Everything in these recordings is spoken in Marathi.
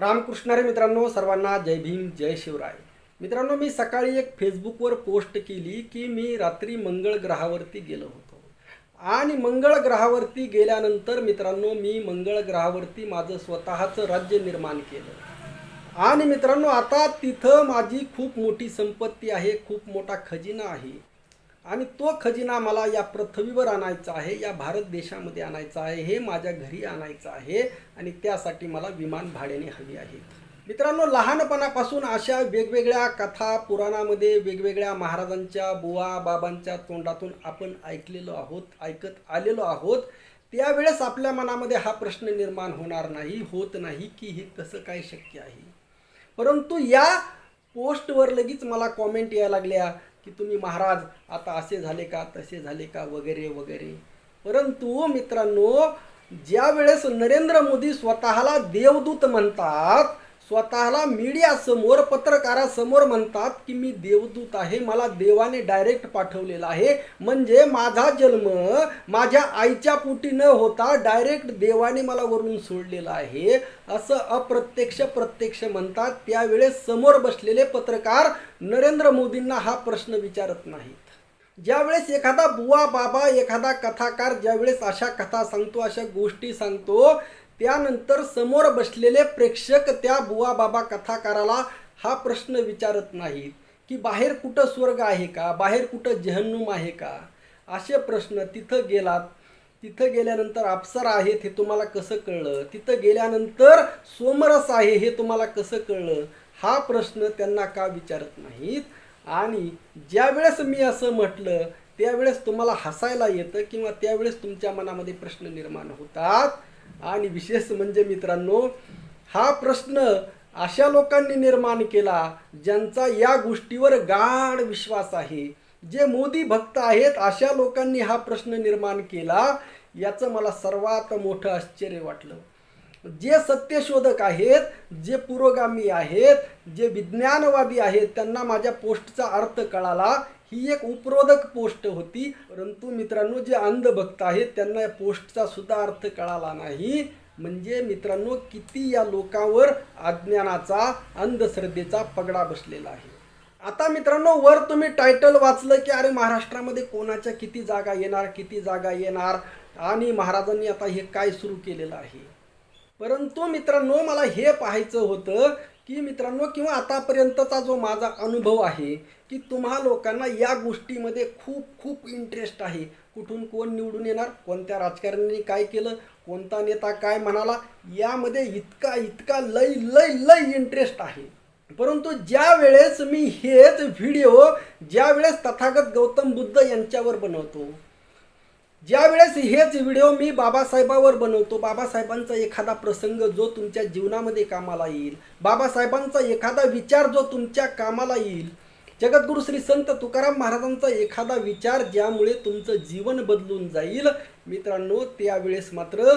रामकृष्णारे मित्रांनो सर्वांना जय भीम जय शिवराय. मित्रांनो मी सकाळी एक फेसबुकवर पोस्ट केली की मी रात्री मंगळ ग्रहावरती गेलो होतो. आणि मंगळ ग्रहावरती गेल्यानंतर मित्रांनो मी मंगळ ग्रहावरती माझं स्वतःचं राज्य निर्माण केलं. आणि मित्रांनो आता तिथं माझी खूप मोठी संपत्ती आहे खूप मोठा खजिना आहे. आणि तो खजिना मला या पृथ्वीवर आणायचा आहे या भारत देशामध्ये आणायचा आहे हे माझ्या घरी आणायचं आहे आणि त्यासाठी मला विमान भाड्याने हवी आहे. मित्रांनो लहानपणापासून अशा वेगवेगळ्या कथा पुराणामध्ये वेगवेगळ्या महाराजांच्या बुवा बाबांच्या तोंडातून आपण ऐकलेलो आहोत ऐकत आलेलो आहोत. त्यावेळेस आपल्या मनामध्ये हा प्रश्न निर्माण होणार नाही होत नाही की हे कसं काय शक्य आहे. परंतु या पोस्टवर लगेच मला कॉमेंट यायला लागल्या. की तुम्ही महाराज आता असे झाले का तसे झाले का वगैरे वगैरे. परंतु मित्रांनो ज्या वेळेस नरेंद्र मोदी स्वतःला देवदूत म्हणतात स्वतःला मीडियासमोर पत्रकारासमोर म्हणतात की मी देवदूत आहे मला देवाने डायरेक्ट पाठवलेला आहे. म्हणजे माझा जन्म माझ्या आईच्या पोटी न होता डायरेक्ट देवाने मला वरून सोडलेला आहे. असं अप्रत्यक्ष प्रत्यक्ष म्हणतात. त्यावेळेस समोर बसलेले पत्रकार नरेंद्र मोदींना हा प्रश्न विचारत नाहीत. ज्यावेळेस एखादा बुवा बाबा एखादा कथाकार ज्यावेळेस अशा कथा सांगतो अशा गोष्टी सांगतो त्यानंतर समोर बसलेले प्रेक्षक त्या बुवा बाबा कथाकाराला हा प्रश्न विचारत नाहीत की बाहेर कुठं स्वर्ग आहे का? बाहेर कुठं जहन्नुम आहे का? असे प्रश्न तिथं गेलात. तिथं गेल्यानंतर अप्सरा आहेत हे तुम्हाला कसं कळलं? तिथं गेल्यानंतर सोमरस आहे हे तुम्हाला कसं कळलं? हा प्रश्न त्यांना का विचारत नाहीत? आणि ज्यावेळेस मी असं म्हटलं त्यावेळेस तुम्हाला हसायला येतं किंवा त्यावेळेस तुमच्या मनामध्ये प्रश्न निर्माण होतात. आणि विशेष म्हणजे मित्रांनो हा प्रश्न अशा लोकांनी निर्माण केला ज्यांचा या गोष्टीवर गाढ विश्वास आहे. जे मोदी भक्त आहेत अशा लोकांनी हा प्रश्न निर्माण केला याचं मला सर्वात मोठं आश्चर्य वाटलं. जे सत्यशोधक आहेत जे पुरोगामी आहेत जे विज्ञानवादी आहेत त्यांना माझ्या पोस्टचा अर्थ कळाला. ही एक उपरोधक पोस्ट होती. परंतु मित्रांनो जे अंधभक्त आहेत त्यांना या पोस्टचा सुद्धा अर्थ कळाला नाही. म्हणजे मित्रांनो किती या लोकांवर अज्ञानाचा अंधश्रद्धेचा पगडा बसलेला आहे. आता मित्रांनो वर तुम्ही टायटल वाचलं की अरे महाराष्ट्रामध्ये कोणाच्या किती जागा येणार किती जागा येणार? आणि महाराजांनी आता हे काय सुरू केलेलं आहे? परंतु मित्रांनो मला हे पाहायचं होतं की मित्रांनो किंवा आतापर्यंतचा जो माझा अनुभव आहे की तुम्हा लोकांना या गोष्टीमध्ये खूप खूप इंटरेस्ट आहे. कुठून कोण निवडून येणार कोणत्या राजकारण्यांनी काय केलं कोणता नेता काय म्हणाला यामध्ये इतका इतका लय लय लय इंटरेस्ट आहे. परंतु ज्या वेळेस मी हेच व्हिडिओ ज्या वेळेस तथागत गौतम बुद्ध यांच्यावर बनवतो ज्या वेळेस हेच व्हिडिओ मी बाबासाहेबावर बनवतो बाबासाहेबांचा एखादा प्रसंग जो तुमच्या जीवनामध्ये कामाला येईल बाबासाहेबांचा एखादा विचार जो तुमच्या कामाला येईल जगद्गुरु श्री संत तुकाराम महाराजांचा एखादा विचार ज्यामुळे तुमचं जीवन बदलून जाईल. मित्रांनो त्यावेळेस मात्र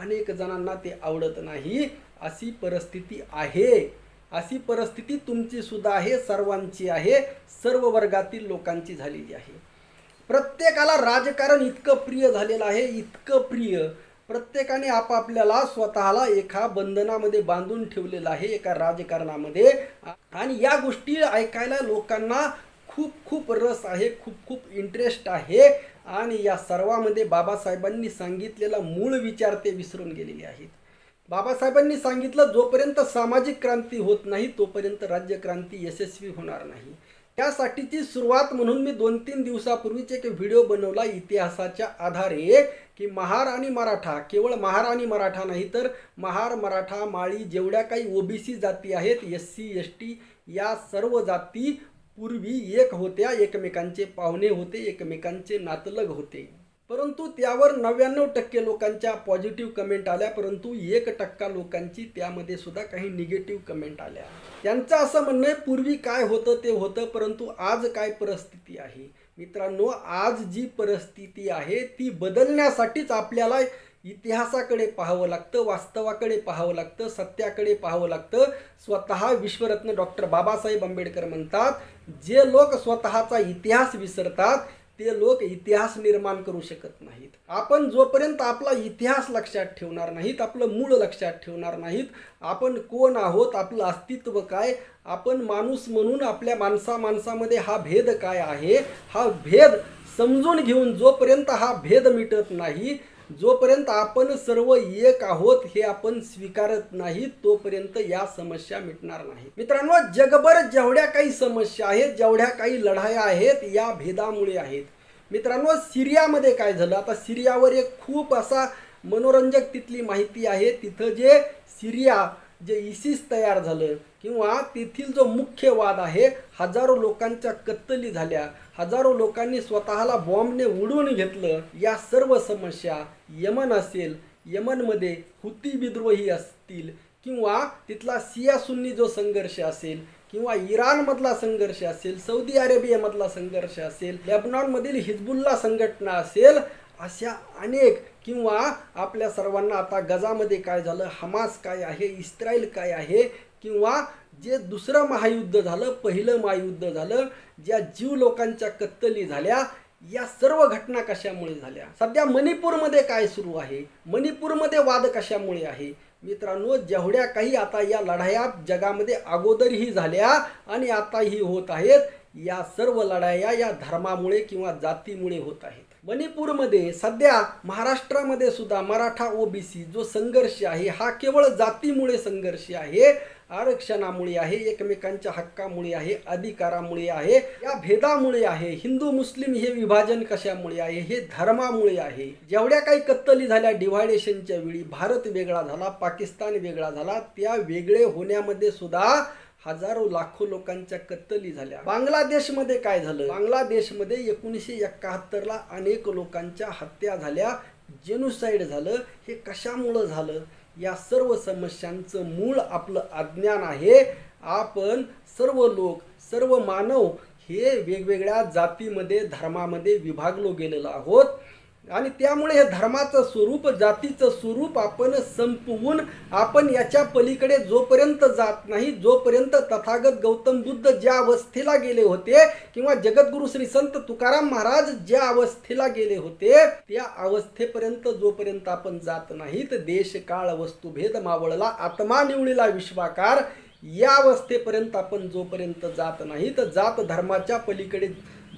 अनेक जणांना ते आवडत नाही. अशी परिस्थिती आहे. अशी परिस्थिती तुमची सुद्धा आहे सर्वांची आहे सर्व वर्गातील लोकांची झालेली आहे. प्रत्येकाला राजकारण इतकं प्रिय झालेलं आहे इतकं प्रिय. प्रत्येकाने आपापल्याला स्वतःला एका बंधनामध्ये बांधून ठेवलेलं आहे एका राजकारणामध्ये. आणि या गोष्टी ऐकायला लोकांना खूप खूप रस आहे खूप खूप इंटरेस्ट आहे. आणि या सर्वामध्ये बाबासाहेबांनी सांगितलेला मूळ विचार ते विसरून गेलेले आहेत. बाबासाहेबांनी सांगितलं जोपर्यंत सामाजिक क्रांती होत नाही तोपर्यंत राज्यक्रांती यशस्वी होणार नाही. त्यासाठीची सुरुवात म्हणून मी दोन तीन दिवसापूर्वीच एक व्हिडिओ बनवला इतिहासाच्या आधारे की महार आणि मराठा केवळ महार आणि मराठा नाही तर महार मराठा माळी जेवढ्या काही ओबीसी जाती आहेत एस सी एस टी या सर्व जाती पूर्वी एक होत्या एकमेकांचे पाहुणे होते एकमेकांचे नातलग होते. परंतु त्यावर नव्याण्णव टक्के लोकांच्या पॉझिटिव्ह कमेंट आल्या परंतु एक टक्का लोकांची त्यामध्ये सुद्धा काही निगेटिव्ह कमेंट आल्या. त्यांचं असं म्हणणं आहे पूर्वी काय होतं ते होतं परंतु आज काय परिस्थिती आहे? मित्रांनो आज जी परिस्थिती आहे ती बदलण्यासाठीच आपल्याला इतिहासाकडे पाहावं लागतं वास्तवाकडे पाहावं लागतं सत्याकडे पाहावं लागतं. स्वतः विश्वरत्न डॉक्टर बाबासाहेब आंबेडकर म्हणतात जे लोक स्वतःचा इतिहास विसरतात ते लोक इतिहास निर्माण करू शकत नाहीत. आपण जोपर्यंत आपला इतिहास लक्षात ठेवणार नाहीत आपलं मूळ लक्षात ठेवणार नाहीत आपण कोण आहोत आपलं अस्तित्व काय आपण माणूस म्हणून आपल्या माणसा माणसामध्ये हा भेद काय आहे हा भेद समजून घेऊन जोपर्यंत हा भेद मिटत नाही जोपर्यंत आपण सर्व एक आहोत हे आपण स्वीकारत नाही तोपर्यंत या समस्या मिटणार नाही. मित्रांनो जगभर जेवढ्या काही समस्या आहेत जेवढ्या काही लढाया आहेत या भेदामुळे आहेत. मित्रांनो सिरियामध्ये काय झालं? आता सिरियावर एक खूप असा मनोरंजक तिथली माहिती आहे. तिथं जे सिरिया जे इसिस तयार झालं किंवा तेथील जो मुख्य वाद आहे हजारो लोकांच्या कत्तली झाल्या. हजारो लोकांनी स्वतःला बॉम्बने उडवून घेतलं. या सर्व समस्या यमन असेल. यमनमध्ये हुती विद्रोही असतील. किंवा तिथला सिया सुन्नी जो संघर्ष असेल किंवा इराणमधला संघर्ष असेल सौदी अरेबियामधला संघर्ष असेल लेबनॉनमधील हिजबुल्ला संघटना असेल अशा अनेक किंवा आपल्या सर्वांना आता गजामध्ये काय झालं हमास काय आहे इस्रायल काय आहे किंवा जे दुसरं महायुद्ध झालं पहिलं महायुद्ध झालं ज्या जीव लोकांच्या कत्तली झाल्या या सर्व घटना कशामुळे झाल्या? सध्या मणिपूरमध्ये काय सुरू आहे? मणिपूरमध्ये वाद कशामुळे आहे? मित्रांनो जेवढ्या काही आता या लढाया जगामध्ये अगोदरही झाल्या आणि आताही होत आहेत या सर्व लढाया या धर्मामुळे किंवा जातीमुळे होत आहेत. मणिपूरमध्ये सध्या महाराष्ट्रामध्ये सुद्धा मराठा ओबीसी जो संघर्ष आहे हा केवळ जातीमुळे संघर्ष आहे आरक्षणामुळे आहे एकमेकांच्या हक्कामुळे आहे अधिकारामुळे आहे या भेदामुळे आहे हिंदू मुस्लिम हे विभाजन कशामुळे आहे हे धर्मामुळे आहे. जेवढ्या काही कत्तली झाल्या डिव्हायडेशनच्या वेळी भारत वेगळा झाला पाकिस्तान वेगळा झाला त्या वेगळे होण्यामध्ये सुद्धा हजारो लाखो लोकांच्या कत्तली झाल्या. बांगलादेशमध्ये काय झालं? बांगलादेशमध्ये एकोणीसशे एकाहत्तरला अनेक लोकांच्या हत्या झाल्या. जेनुसाईड झालं. हे कशामुळं झालं? या सर्व समस्यांचं मूळ आपलं अज्ञान आहे. आपण सर्व लोक सर्व मानव हे वेगवेगळ्या जातीमध्ये धर्मामध्ये विभागलो गेलेलो आहोत. आणि त्यामुळे हे धर्माचं स्वरूप जातीचं स्वरूप आपण संपवून आपण याच्या पलीकडे जोपर्यंत जात नाही जोपर्यंत तथागत गौतम बुद्ध ज्या अवस्थेला गेले होते किंवा जगद्गुरु श्री संत तुकाराम महाराज ज्या अवस्थेला गेले होते त्या अवस्थेपर्यंत जोपर्यंत आपण जात नाहीत देश काळ वस्तुभेद मावळला आत्मा निवळीला विश्वाकार या अवस्थेपर्यंत आपण जोपर्यंत जात नाहीत जात धर्माच्या पलीकडे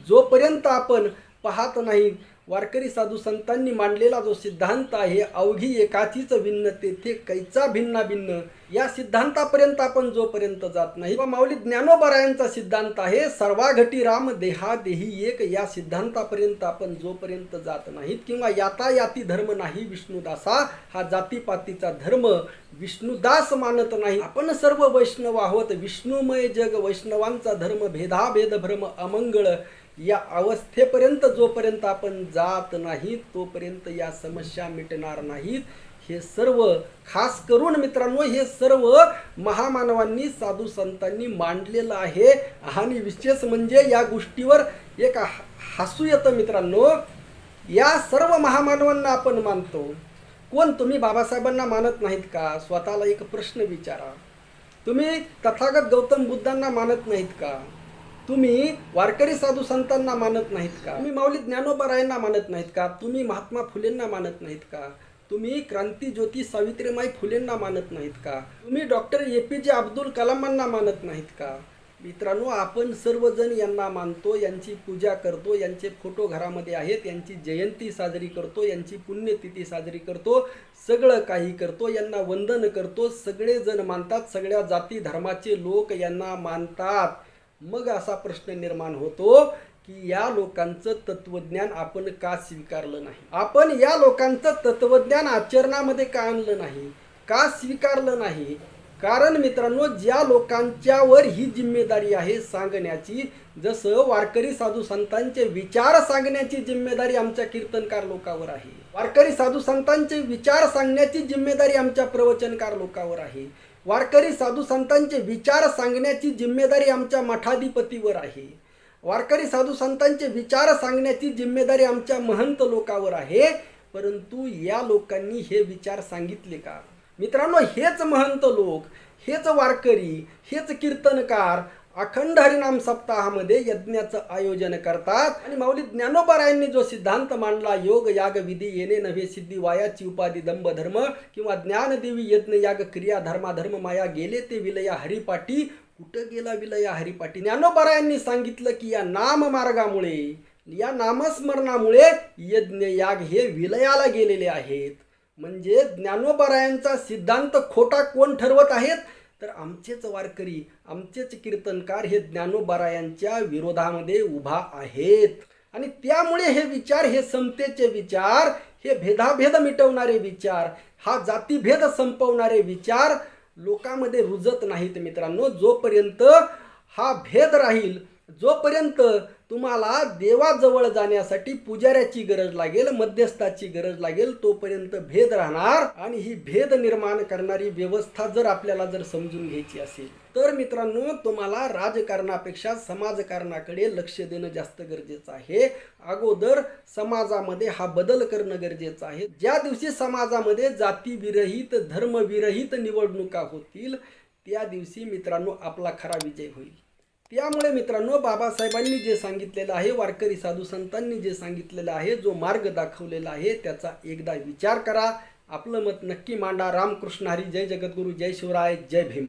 जोपर्यंत आपण पाहत नाही वारकरी साधू संतांनी मांडलेला जो सिद्धांत आहे अवघी एकाचीच भिन्न तेथे कैचा भिन्ना भिन्न या सिद्धांतापर्यंत आपण जोपर्यंत जात नाही व माऊली ज्ञानोबरायांचा सिद्धांत आहे सर्वाघटी राम देहा देही एक या सिद्धांतापर्यंत आपण जोपर्यंत जात नाहीत किंवा यातायाती धर्म नाही विष्णुदासा हा जातीपातीचा धर्म विष्णुदास मानत नाही. आपण सर्व वैष्णव आहोत विष्णुमय जग वैष्णवांचा धर्म भेदाभेद भ्रम अमंगळ या अवस्थेपर्यंत जोपर्यंत आपण जात नाहीत तोपर्यंत या समस्या मिटणार नाहीत. हे सर्व खास करून मित्रांनो हे सर्व महामानवांनी साधू संतांनी मांडलेलं आहे. आणि विशेष म्हणजे या गोष्टीवर एक हसू येतं मित्रांनो. या सर्व महामानवांना आपण मानतो. कोण? तुम्ही बाबासाहेबांना मानत नाहीत का? स्वतःला एक प्रश्न विचारा. तुम्ही तथागत गौतम बुद्धांना मानत नाहीत का? तुम्ही वारकरी साधू संतांना मानत नाहीत का? तुम्ही माऊली ज्ञानोबरायांना मानत नाहीत का? तुम्ही महात्मा फुलेंना मानत नाहीत का? तुम्ही क्रांती ज्योती सावित्रीमाई फुलेंना मानत नाहीत का? तुम्ही डॉक्टर ए पी जे अब्दुल कलामांना मानत नाहीत का? मित्रांनो आपण सर्वजण यांना मानतो यांची पूजा करतो यांचे फोटो घरामध्ये आहेत यांची जयंती साजरी करतो यांची पुण्यतिथी साजरी करतो सगळं काही करतो यांना वंदन करतो सगळेजण मानतात सगळ्या जाती धर्माचे लोक यांना मानतात. मग असा प्रश्न निर्माण होतो की या लोकांचं तत्वज्ञान आपण का स्वीकारलं नाही? आपण या लोकांचं तत्वज्ञान आचरणामध्ये का आणलं नाही? का स्वीकारलं नाही? कारण मित्रांनो ज्या लोकांच्यावर ही जिम्मेदारी आहे सांगण्याची जसं वारकरी साधू संतांचे विचार सांगण्याची जिम्मेदारी आमच्या कीर्तनकार लोकावर आहे. वारकरी साधू संतांचे विचार सांगण्याची जिम्मेदारी आमच्या प्रवचनकार लोकावर आहे. वारकरी साधू संतांचे विचार सांगण्याची जिम्मेदारी आमच्या मठाधिपतीवर आहे. वारकरी साधू संतांचे विचार सांगण्याची जिम्मेदारी आमच्या महंत लोकावर आहे. परंतु या लोकांनी हे विचार सांगितले का? मित्रांनो हेच महंत लोक हेच वारकरी हेच कीर्तनकार अखंड हरिनाम सप्ताहामध्ये यज्ञाचं आयोजन करतात. आणि माऊली ज्ञानोबारायांनी जो सिद्धांत मांडला योग याग विधी येणे नव्हे सिद्धी वायाची उपाधी दंभ धर्म किंवा ज्ञानदेवी यज्ञ याग क्रिया धर्माधर्म माया गेले ते विलया हरिपाटी. कुठं गेला विलया हरिपाटी? ज्ञानोबारायांनी सांगितलं की या नाम मार्गामुळे या नामस्मरणामुळे यज्ञ याग हे विलयाला गेलेले आहेत. म्हणजे ज्ञानोबारायांचा सिद्धांत खोटा कोण ठरवत आहेत? तर आमचेच वारकरी आमचेच कीर्तनकार हे ज्ञानोबारायांच्या विरोधामध्ये उभा आहेत. आणि त्यामुळे हे विचार हे समतेचे विचार हे भेदाभेद मिटवणारे विचार हा जातीभेद संपवणारे विचार लोकांमध्ये रुजत नाहीत मित्रांनो. जोपर्यंत हा भेद राहील जोपर्यंत तुम्हाला देवाजवळ जाण्यासाठी पुजाऱ्याची गरज लागेल मध्यस्थाची गरज लागेल तोपर्यंत भेद राहणार आणि ही भेद निर्माण करणारी व्यवस्था जर आपल्याला जर समजून घ्यायची असेल तर मित्रांनो तुम्हाला राजकारणापेक्षा समाजकारणाकडे लक्ष देणं जास्त गरजेचं आहे. अगोदर समाजामध्ये हा बदल करणं गरजेचं आहे. ज्या दिवशी समाजामध्ये जातीविरहित धर्मविरहित निवडणुका होतील त्या दिवशी मित्रांनो आपला खरा विजय होईल. त्यामुळे मित्रांनो बाबासाहेबांनी जे सांगितलेलं आहे वारकरी साधू संतांनी जे सांगितलेलं आहे जो मार्ग दाखवलेला आहे त्याचा एकदा विचार करा. आपलं मत नक्की मांडा. रामकृष्ण हरी. जय जगद्गुरू. जय शिवराय. जय भीम.